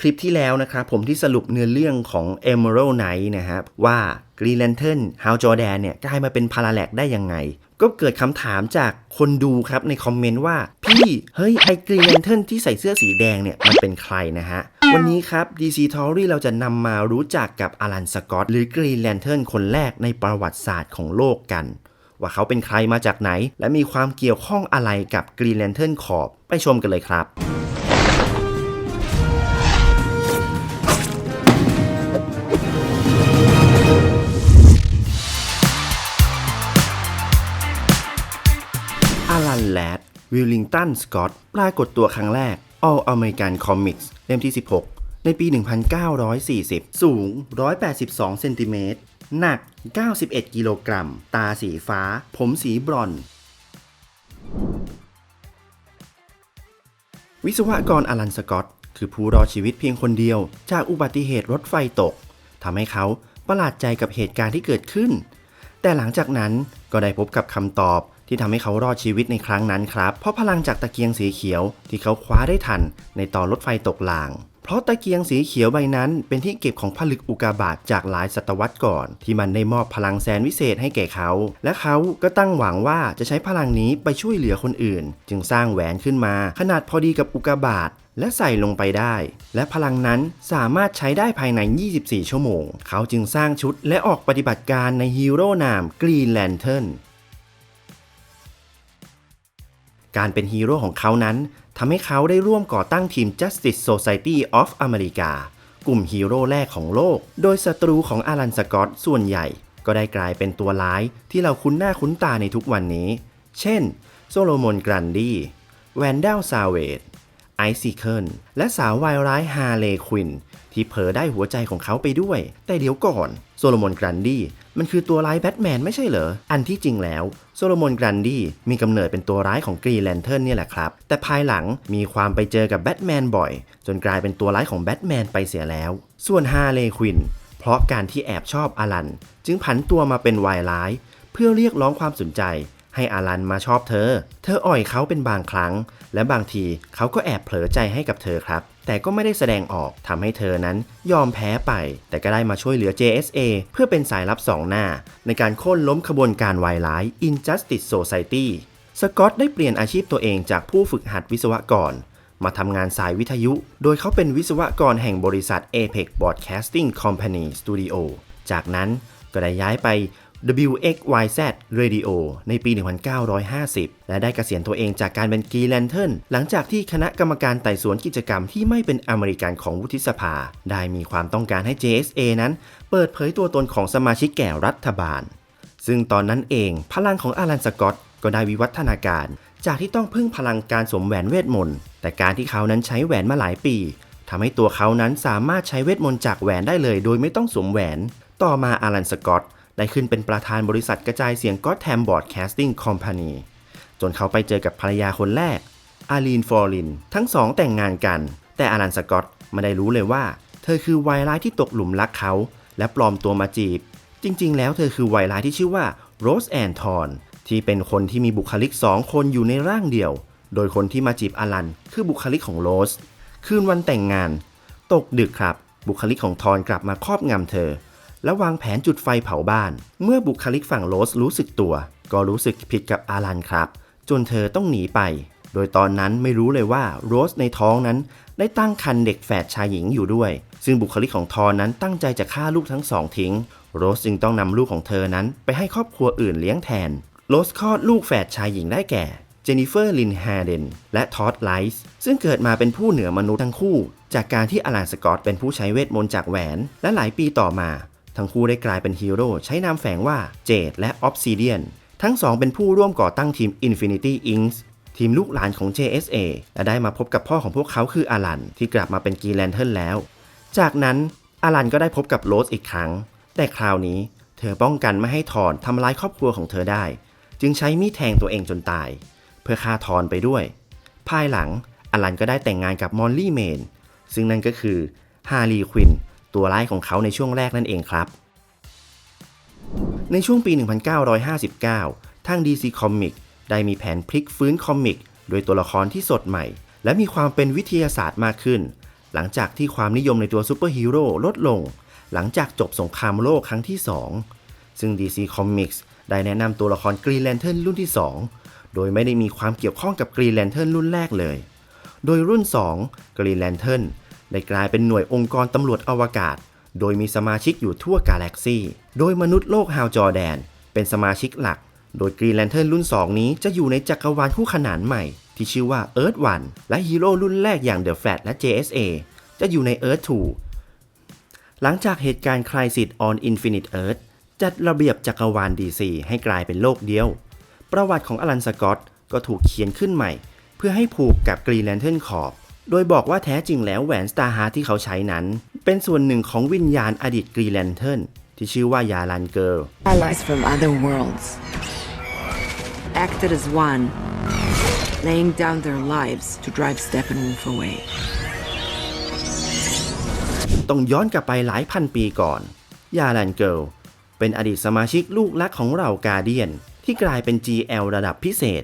คลิปที่แล้วนะครับผมที่สรุปเนื้อเรื่องของ Emerald Knight นะครับว่า Green Lantern Hal Jordan เนี่ยกลายมาเป็นพาราแลกได้ยังไง ก็เกิดคำถามจากคนดูครับในคอมเมนต์ว่า พี่เฮ้ยไอ้ Green Lantern ที่ใส่เสื้อสีแดงเนี่ยมันเป็นใครนะฮะ วันนี้ครับ DC t o r y เราจะนำมารู้จักกับอลันสกอตหรือ Green Lantern คนแรกในประวัติศาสตร์ของโลกกันว่าเขาเป็นใครมาจากไหน และมีความเกี่ยวข้องอะไรกับ Green Lantern Corp ไปชมกันเลยครับ วิลลิงตัน สกอตปรากฏตัวครั้งแรก All American Comics เล่มที่ 16 ในปี 1940 สูง 182 เซนติเมตร หนัก 91 กิโลกรัม ตาสีฟ้า ผมสีบรอนซ์วิศวกรอลันสกอต คือผู้รอดชีวิตเพียงคนเดียว จากอุบัติเหตุรถไฟตก ทำให้เขาประหลาดใจกับเหตุการณ์ที่เกิดขึ้น แต่หลังจากนั้นก็ได้พบกับคำตอบ ที่ทำให้เขารอดชีวิตในครั้งนั้นครับ เพราะพลังจากตะเกียงสีเขียวที่เขาคว้าได้ทันในตอนรถไฟตกรางเพราะตะเกียงสีเขียวใบนั้นเป็นที่เก็บของผลึกอุกกาบาตจากหลายศตวรรษก่อน ที่มันได้มอบพลังแสนวิเศษให้แก่เขา และเขาก็ตั้งหวังว่าจะใช้พลังนี้ไปช่วยเหลือคนอื่น จึงสร้างแหวนขึ้นมา ขนาดพอดีกับอุกกาบาตและใส่ลงไปได้ และพลังนั้นสามารถใช้ได้ภายใน 24 ชั่วโมง เขาจึงสร้างชุดและออกปฏิบัติการในฮีโร่นาม Green Lantern การเป็นฮีโร่ของเขานั้นทำให้เขาได้ร่วมก่อตั้งทีม Justice Society of America กลุ่มฮีโร่แรกของโลก โดยศัตรูของอารันสกอตส่วนใหญ่ ก็ได้กลายเป็นตัวร้ายที่เราคุ้นหน้าคุ้นตาในทุกวันนี้ เช่น โซโลมอนกรันดีแวนเดลซาเวดไอซิเคิลและสาววายร้ายฮาเลควินที่เผลอได้หัวใจของเขาไปด้วย แต่เดี๋ยวก่อน โซโลมอนกรันดี มันคือตัวร้ายแบทแมนไม่ใช่เหรอ อันที่จริงแล้วโซโลมอนกรันดีมีกำเนิดเป็นตัวร้ายของกรีแลนเทิร์นนี่แหละครับ แต่ภายหลังมีความไปเจอกับแบทแมนบ่อย จนกลายเป็นตัวร้ายของแบทแมนไปเสียแล้ว ส่วนฮาเลควินเพราะการที่แอบชอบอลัน จึงผันตัวมาเป็นวายร้าย เพื่อเรียกร้องความสนใจ ให้อารันมาชอบเธอ เธออ่อยเขาเป็นบางครั้ง และบางทีเขาก็แอบเผลอใจให้กับเธอครับ แต่ก็ไม่ได้แสดงออกทำให้เธอนั้นยอมแพ้ไป แต่ก็ได้มาช่วยเหลือ JSA เพื่อเป็นสายลับสองหน้า ในการโค่นล้มขบวนการวายร้าย Injustice Society สกอตได้เปลี่ยนอาชีพตัวเองจากผู้ฝึกหัดวิศวกร มาทำงานสายวิทยุ โดยเขาเป็นวิศวกรแห่งบริษัท Apex Broadcasting Company Studio จากนั้นก็ได้ย้ายไป WXYZ Radio ในปี 1950 และได้เกษียณตัวเองจากการเป็นกีแลนเทิร์นหลังจากที่คณะกรรมการไต่สวนกิจกรรมที่ไม่เป็นอเมริกันของวุฒิสภา ได้มีความต้องการให้ JSA นั้น เปิดเผยตัวตนของสมาชิกแก่รัฐบาล ซึ่งตอนนั้นเองพลังของอารันสกอตก็ได้วิวัฒนาการ จากที่ต้องพึ่งพลังการสวมแหวนเวทมนต์แต่การที่เขานั้นใช้แหวนมาหลายปีทำให้ตัวเขานั้นสามารถใช้เวทมนต์จากแหวนได้เลย โดยไม่ต้องสวมแหวน ต่อมาอารันสกอต ได้ขึ้นเป็นประธานบริษัทกระจายเสียงก็แทมบอร์ดแคสติ้งคอมพานีจนเขาไปเจอกับภรรยาคนแรก อาลีนฟอร์ลิน ทั้งสองแต่งงานกัน แต่อารันสกอตไม่ได้รู้เลยว่า เธอคือไวร้ายที่ตกหลุมรักเขา และปลอมตัวมาจีบ จริง ๆ แล้วเธอคือไวร้ายที่ชื่อว่าโรสแอนทอนที่เป็นคนที่มีบุคลิกสองคนอยู่ในร่างเดียว โดยคนที่มาจีบอารัน คือบุคลิกของโรส คืนวันแต่งงาน ตกดึกครับ บุคลิกของทอนกลับมาครอบงำเธอ และวางแผนจุดไฟเผาบ้าน เมื่อบุคลิกฝั่งโรสรู้สึกตัว ก็รู้สึกผิดกับอารันครับ จนเธอต้องหนีไป โดยตอนนั้นไม่รู้เลยว่าโรสในท้องนั้น ได้ตั้งครรภ์เด็กแฝดชายหญิงอยู่ด้วย ซึ่งบุคลิกของทอนั้นตั้งใจจะฆ่าลูกทั้งสองทิ้ง โรสจึงต้องนำลูกของเธอนั้น ไปให้ครอบครัวอื่นเลี้ยงแทน โรสคลอดลูกแฝดชายหญิงได้แก่เจนนิเฟอร์ลินแฮเดนและทอดไลส์ซึ่งเกิดมาเป็นผู้เหนือมนุษย์ทั้งคู่ จากการที่อลันสกอตเป็นผู้ใช้เวทมนต์จากแหวน และหลายปีต่อมา ทั้งคู่ได้กลายเป็นฮีโร่ใช้นามแฝงว่าเจดและออฟซิเดียนทั้งสองเป็นผู้ร่วมก่อตั้งทีม Infinity Inc. ทีมลูกหลานของ JSA และได้มาพบกับพ่อของพวกเขาคืออารันที่กลับมาเป็นกีแลนเทิร์นแล้ว จากนั้นอารันก็ได้พบกับโรสอีกครั้ง แต่คราวนี้เธอป้องกันไม่ให้ทอนทำร้ายครอบครัวของเธอได้ จึงใช้มีดแทงตัวเองจนตาย เพื่อฆ่าทอนไปด้วย ภายหลังอลันก็ได้แต่งงานกับมอลลี่เมนซึ่งนั่นก็คือฮารีควิน ตัวร้ายของเขาในช่วงแรกนั่นเองครับ ในช่วงปี 1959 ทาง DC Comics ได้มีแผนพลิกฟื้นคอมิกโดยตัวละครที่สดใหม่ และมีความเป็นวิทยาศาสตร์มากขึ้น หลังจากที่ความนิยมในตัวซูเปอร์ฮีโร่ลดลง หลังจากจบสงครามโลกครั้งที่ 2 ซึ่ง DC Comics ได้แนะนำตัวละคร Green Lantern รุ่นที่ 2 โดยไม่ได้มีความเกี่ยวข้องกับ Green Lantern รุ่นแรกเลย โดยรุ่น2 Green Lantern ได้กลายเป็นหน่วยองค์กรตำรวจอวกาศ โดยมีสมาชิกอยู่ทั่วกาแล็กซีโดยมนุษย์โลกฮาวจอร์แดน เป็นสมาชิกหลัก โดย Green Lantern รุ่น 2 นี้จะอยู่ในจักรวาลคู่ขนานใหม่ ที่ชื่อว่า Earth 1และฮีโร่รุ่นแรกอย่าง The Flash และ JSA จะอยู่ใน Earth 2หลังจากเหตุการณ์ Crisis on Infinite Earth จัดระเบียบจักรวาล DC ให้กลายเป็นโลกเดียว ประวัติของอลันสกอตก็ถูกเขียนขึ้นใหม่ เพื่อให้ผูกกับ Green Lantern Corps โดยบอกว่าแท้จริงแล้วแหวน Star Heart ที่เขาใช้นั้น เป็นส่วนหนึ่งของวิญญาณอดีต Green Lantern ที่ชื่อว่ายาลันเกิร์ล Allies from other worlds acted as one, laying down their lives to drive Steppenwolf away. ต้องย้อนกลับไปหลายพันปีก่อน ยาลันเกิลเป็นอดีตสมาชิกลูกรักของเรากาเดียน ที่กลายเป็น GL ระดับพิเศษ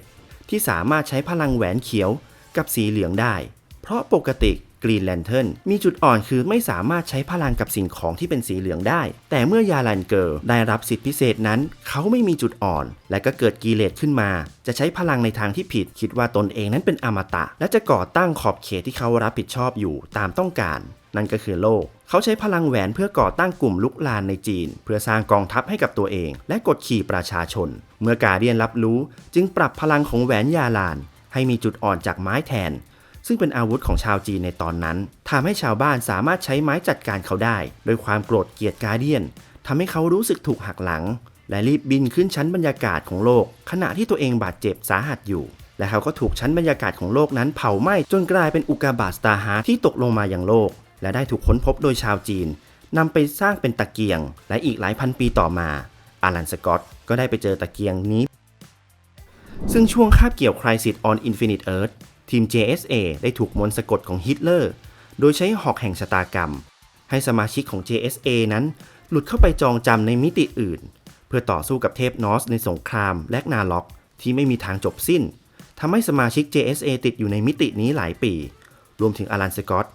ที่สามารถใช้พลังแหวนเขียวกับสีเหลืองได้ เพราะปกติกรีนแลนเทิร์นมีจุดอ่อนคือไม่สามารถใช้พลังกับสิ่งของที่เป็นสีเหลืองได้ แต่เมื่อยาลันเกิลได้รับสิทธิพิเศษนั้น เขาไม่มีจุดอ่อน และก็เกิดกิเลสขึ้นมา จะใช้พลังในทางที่ผิด คิดว่าตนเองนั้นเป็นอมตะ และจะก่อตั้งขอบเขตที่เขารับผิดชอบอยู่ตามต้องการ นั่นก็คือโลก เขาใช้พลังแหวนเพื่อก่อตั้งกลุ่มลุกลานในจีน เพื่อสร้างกองทัพให้กับตัวเอง และกดขี่ประชาชน เมื่อกาเดียนรับรู้ จึงปรับพลังของแหวนยาลาน ให้มีจุดอ่อนจากไม้แทน ซึ่งเป็นอาวุธของชาวจีนในตอนนั้นทำให้ชาวบ้านสามารถใช้ไม้จัดการเขาได้ โดยความโกรธเกลียดกาเดียนทำให้เขารู้สึกถูกหักหลัง และรีบบินขึ้นชั้นบรรยากาศของโลก ขณะที่ตัวเองบาดเจ็บสาหัสอยู่ และเขาก็ถูกชั้นบรรยากาศของโลกนั้นเผาไหม้จนกลายเป็นอุกกาบาตสตาร์ฮาร์ที่ตกลงมาอย่างโลก และได้ถูกค้นพบโดยชาวจีนนำไปสร้างเป็นตะเกียง และอีกหลายพันปีต่อมาอารันสกอตก็ได้ไปเจอตะเกียงนี้ ซึ่งช่วงคาบเกี่ยวคร c r i s i s on Infinite Earth ทีม JSA ได้ถูกมนต์สะกดของฮิตเลอร์ โดยใช้หอกแห่งชะตากรรม ให้สมาชิกของ JSA นั้น หลุดเข้าไปจองจำในมิติอื่น เพื่อต่อสู้กับเทพนอสในสงครามและนาล็อก ที่ไม่มีทางจบสิ้นทำให้สมาชิก JSA ติดอยู่ในมิตินี้หลายปี รวมถึงอารันสกอต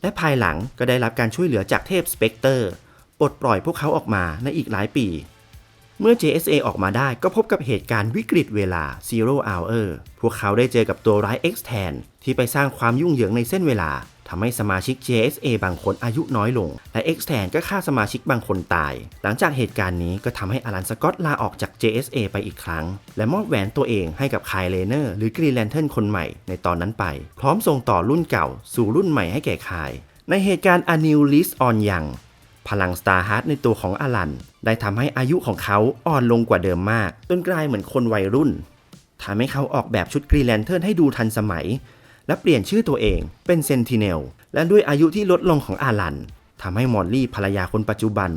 และภายหลังก็ได้รับการช่วยเหลือจากเทพสเปกเตอร์ปลดปล่อยพวกเขาออกมาในอีกหลายปี เมื่อ JSA ออกมาได้ก็พบกับเหตุการณ์วิกฤตเวลา Zero Hour พวกเขาได้เจอกับตัวร้าย X แทนที่ไปสร้างความยุ่งเหยิงในเส้นเวลาทำให้สมาชิก JSA บางคนอายุน้อยลง และ X แทนก็ฆ่าสมาชิกบางคนตาย หลังจากเหตุการณ์นี้ก็ทำให้อลันสกอตลาออกจาก JSA ไปอีกครั้ง และมอบแหวนตัวเองให้กับคายเลเนอร์หรือกรีแลนเทิร์นคนใหม่ในตอนนั้นไป พร้อมส่งต่อรุ่นเก่า สู่รุ่นใหม่ให้แก่คาย ในเหตุการณ์ A New List on Young พลัง Star Heart ในตัวของอลัน ได้ทำให้อายุของเขาอ่อนลงกว่าเดิมมาก จนกลายเหมือนคนวัยรุ่นทำให้เขาออกแบบชุดกรีแลนเทิร์นให้ดูทันสมัย และเปลี่ยนชื่อตัวเองเป็นเซนติเนลและด้วยอายุที่ลดลงของอาลันทำให้มอลลี่ภรรยาคนปัจจุบัน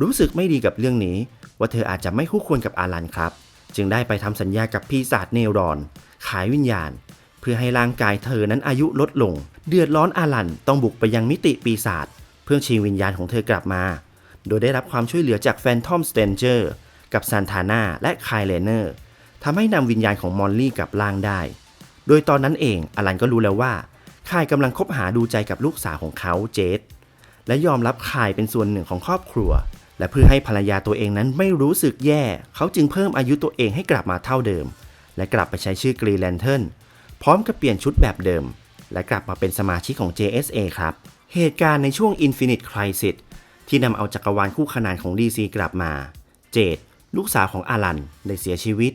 รู้สึกไม่ดีกับเรื่องนี้ ว่าเธออาจจะไม่คู่ควรกับอาลันครับ จึงได้ไปทำสัญญากับปีศาจเนรอน ขายวิญญาณ เพื่อให้ร่างกายเธอนั้นอายุลดลง เดือดร้อนอาลันต้องบุกไปยังมิติปีศาจ พื่อชิงวิญญาณของเธอกลับมา โดยได้รับความช่วยเหลือจากแฟนทอมสเตนเจอร์กับซานทาน่าและไคลเลเนอร์ทำให้นำวิญญาณของมอลลี่กลับร่างได้ โดยตอนนั้นเองอลันก็รู้แล้วว่าคายกำลังคบหาดูใจกับลูกสาวของเขาเจดและยอมรับคายเป็นส่วนหนึ่งของครอบครัว และเพื่อให้ภรรยาตัวเองนั้นไม่รู้สึกแย่ เขาจึงเพิ่มอายุตัวเองให้กลับมาเท่าเดิม และกลับไปใช้ชื่อกรีแลนเทิร์นพร้อมกับเปลี่ยนชุดแบบเดิม และกลับมาเป็นสมาชิกของ JSA ครับ เหตุการณ์ในช่วง Infinite Crisis ที่นำเอาจักรวาลคู่ขนานของ DC กลับมา เจดลูกสาวของอารันได้เสียชีวิต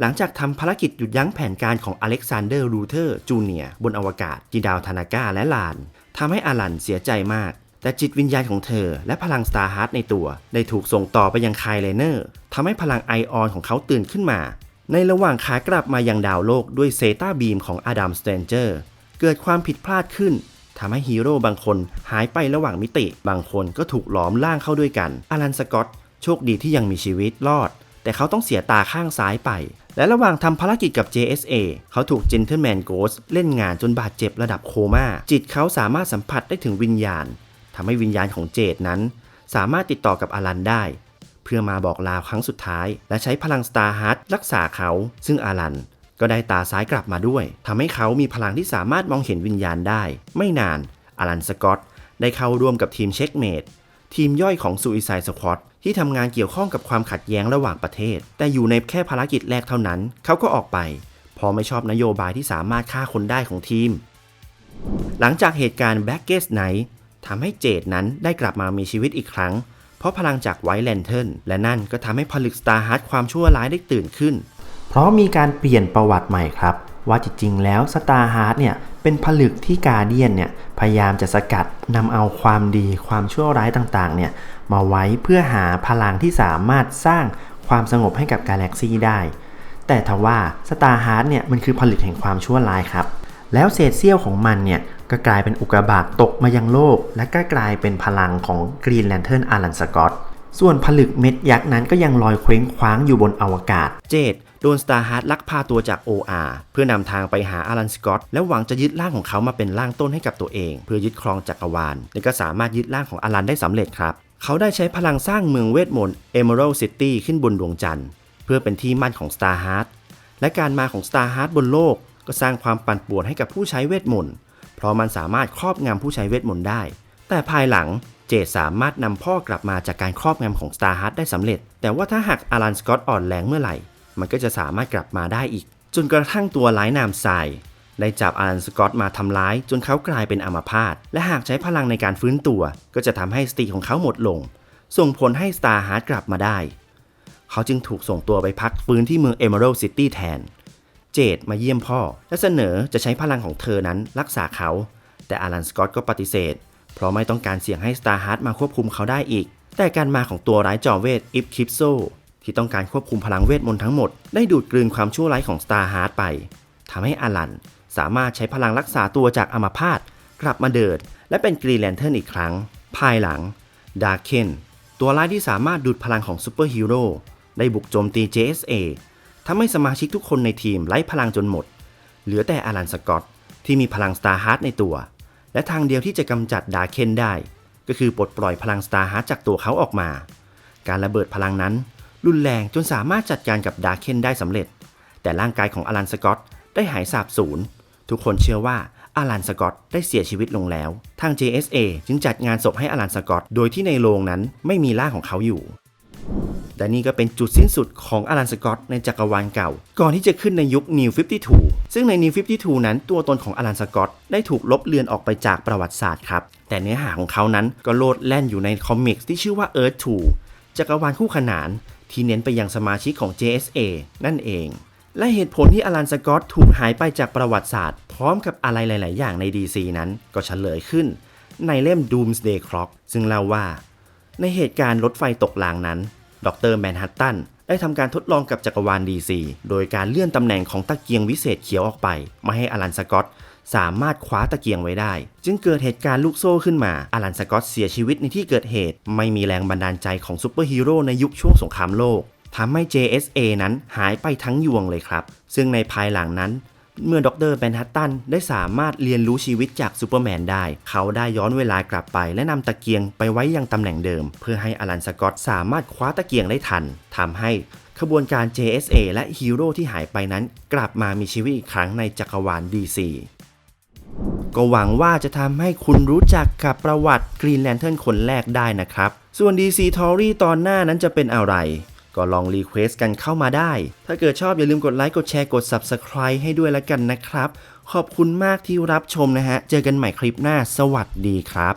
หลังจากทำภารกิจหยุดยั้งแผนการของอเล็กซานเดอร์รูเทอร์จูเนียบนอวกาศที่ดาวธนาก้าและลานทำให้อารันเสียใจมาก แต่จิตวิญญาณของเธอ และพลังสตาร์ฮาร์ดในตัว ได้ถูกส่งต่อไปยังคายเลเนอร์ทำให้พลังไอออนของเขาตื่นขึ้นมา ในระหว่างขากลับมายังดาวโลกด้วยเซตาบีมของอดัมสเตนเจอร์เกิดความผิดพลาดขึ้น ทำให้ฮีโร่บางคนหายไประหว่างมิติ บางคนก็ถูกหลอมล่างเข้าด้วยกันอารันสกอตโชคดีที่ยังมีชีวิตรอด แต่เขาต้องเสียตาข้างซ้ายไป และระหว่างทำภารกิจกับ JSA เขาถูก Gentleman Ghost เล่นงานจนบาดเจ็บระดับโคม่าจิตเขาสามารถสัมผัสได้ถึงวิญญาณทำให้วิญญาณของเจดนั้น สามารถติดต่อกับอารันได้ เพื่อมาบอกลาครั้งสุดท้าย และใช้พลัง Star Heart รักษาเขา ซึ่งอารัน ก็ได้ตาซ้ายกลับมาด้วยทำให้เขามีพลังที่สามารถมองเห็นวิญญาณได้ ไม่นานอลันสกอตได้เข้าร่วมกับทีมเช็คเมดทีมย่อยของ Suicide Squad ที่ทำงานเกี่ยวข้องกับความขัดแย้งระหว่างประเทศ แต่อยู่ในแค่ภารกิจแรกเท่านั้น เขาก็ออกไปพราะไม่ชอบนโยบายที่สามารถฆ่าคนได้ของทีม หลังจากเหตุการณ์ Black g a t e Night ทำให้เจดนั้นได้กลับมามีชีวิตอีกครั้ง เพราะพลังจากไวท์แลนเทิร์นและนั่นก็ทำให้ผลึกสตาร์ฮาร์ดความชั่วร้ายได้ตื่นขึ้น เพราะมีการเปลี่ยนประวัติใหม่ครับ ว่าจริงๆแล้วสตาร์ฮาร์ดเนี่ยเป็นผลึกที่กาเดียนเนี่ยพยายามจะสกัดนำเอาความดีความชั่วร้ายต่างๆเนี่ยมาไว้เพื่อหาพลังที่สามารถสร้างความสงบให้กับกาแล็กซีได้ แต่ทว่าสตาร์ฮาร์ดเนี่ยมันคือผลึกแห่งความชั่วร้ายครับ แล้วเศษเสี้ยวของมันเนี่ยก็กลายเป็นอุกกาบาตตกมายังโลก และก็กลายเป็นพลังของกรีนแลนเทิร์นอารันสกอตส่วนผลึกเม็ดยักษ์นั้นก็ยังลอยเคว้งคว้างอยู่บนอวกาศ เจด โดนสตาร์ฮาร์ดลักพาตัวจาก OR เพื่อนำทางไปหาอารันสกอตและหวังจะยึดร่างของเขามาเป็นร่างต้นให้กับตัวเอง เพื่อยึดครองจักรวาลและก็สามารถยึดร่างของอารันได้สำเร็จครับ เขาได้ใช้พลังสร้างเมืองเวทมนต์ Emerald City ขึ้นบนดวงจันทร์ เพื่อเป็นที่มั่นของ Star Heart และการมาของ Star Heart บนโลก ก็สร้างความปั่นป่วนให้กับผู้ใช้เวทมนต์เพราะมันสามารถครอบงำผู้ใช้เวทมนต์ได้ แต่ภายหลังเจดสามารถนำพ่อกลับมาจากการครอบงำของ Star Heart ได้สำเร็จ แต่ว่าถ้าหากอารันสกอตอ่อนแรงเมื่อไหร่ มันก็จะสามารถกลับมาได้อีก จนกระทั่งตัวร้ายนามทรายได้จับอารันสกอตมาทำร้าย จนเขากลายเป็นอัมพาตและหากใช้พลังในการฟื้นตัว ก็จะทำให้สติของเขาหมดลง ส่งผลให้ Star Heart กลับมาได้ เขาจึงถูกส่งตัวไปพักฟื้นที่เมือง Emerald City แทน เจดมาเยี่ยมพ่อ และเสนอจะใช้พลังของเธอนั้นรักษาเขา แต่อารันสกอตก็ปฏิเสธ เพราะไม่ต้องการเสี่ยงให้สตาร์ฮาร์ดมาควบคุมเขาได้อีก แต่การมาของตัวร้ายจอมเวทอิฟคิปโซ ที่ต้องการควบคุมพลังเวทมนต์ทั้งหมด ได้ดูดกลืนความชั่วร้ายของสตาร์ฮาร์ดไปทำให้อารันสามารถใช้พลังรักษาตัวจากอัมพาตกลับมาเดินและเป็นกรีแลนเทิร์นอีกครั้ง ภายหลังดาร์เคนตัวร้ายที่สามารถดูดพลังของซูเปอร์ฮีโร่ได้บุกโจมตี JSA ทำให้สมาชิกทุกคนในทีมไร้พลังจนหมด เหลือแต่อารันสกอตที่มีพลังสตาร์ฮาร์ดในตัว และทางเดียวที่จะกำจัดดาร์เคนได้ ก็คือปลดปล่อยพลังสตาร์ฮาร์ดจากตัวเขาออกมา การระเบิดพลังนั้น รุนแรงจนสามารถจัดการกับดาร์เคนได้สำเร็จ แต่ร่างกายของอารันสกอตได้หายสาบสูญ ทุกคนเชื่อว่าอารันสกอตได้เสียชีวิตลงแล้ว ทาง JSA จึงจัดงานศพให้อารันสกอต โดยที่ในโรงนั้นไม่มีร่างของเขาอยู่ และนี่ก็เป็นจุดสิ้นสุดของอารันสกอตในจักรวาลเก่า ก่อนที่จะขึ้นในยุค New 52 ซึ่งใน New 52 นั้นตัวตนของอารันสกอตได้ถูกลบเลือนออกไปจากประวัติศาสตร์ครับ แต่เนื้อหาของเขานั้นก็โลดแล่นอยู่ในคอมิกส์ที่ชื่อว่า Earth 2 จักรวาลคู่ขนาน ที่เน้นไปยังสมาชิกของ JSA นั่นเอง และเหตุผลที่อารันสกอตถูกหายไปจากประวัติศาสตร์ พร้อมกับอะไรหลาย ๆ อย่างใน DC นั้นก็เฉลยขึ้น ในเล่ม Doomsday Clock ซึ่งเล่าว่า ในเหตุการณ์รถไฟตกรางนั้น ดรแมนฮัตตันได้ทำการทดลองกับจักรวาล DC โดยการเลื่อนตำแหน่งของตะเกียงวิเศษเขียวออกไป ไม่ให้อลันสกอต สามารถคว้าตะเกียงไว้ได้ จึงเกิดเหตุการณ์ลูกโซ่ขึ้นมาอลันสกอตเสียชีวิตในที่เกิดเหตุ ไม่มีแรงบันดาลใจของซูเปอร์ฮีโร่ในยุคช่วงสงครามโลกทำให้ JSA นั้นหายไปทั้งยวงเลยครับ ซึ่งในภายหลังนั้นเมื่อดรแมนฮัตตันได้สามารถเรียนรู้ชีวิตจากซูเปอร์แมนได้ เขาได้ย้อนเวลากลับไปและนำตะเกียงไปไว้ยังตำแหน่งเดิม เพื่อให้อลันสกอตสามารถคว้าตะเกียงได้ทันทำให้ขบวนการ JSA และฮีโร่ที่หายไปนั้น กลับมามีชีวิตอีกครั้งในจักรวาล DC ก็หวังว่าจะทำให้คุณรู้จักกับประวัติกรีนแลนเทิร์นคนแรกได้นะครับ ส่วน DC t o r y ตอนหน้านั้นจะเป็นอะไร ก็ลองรีเควสกันเข้ามาได้ ถ้าเกิดชอบอย่าลืมกดไลค์กดแชร์กด Subscribe ให้ด้วยละกันนะครับ ขอบคุณมากที่รับชมนะฮะ เจอกันใหม่คลิปหน้า สวัสดีครับ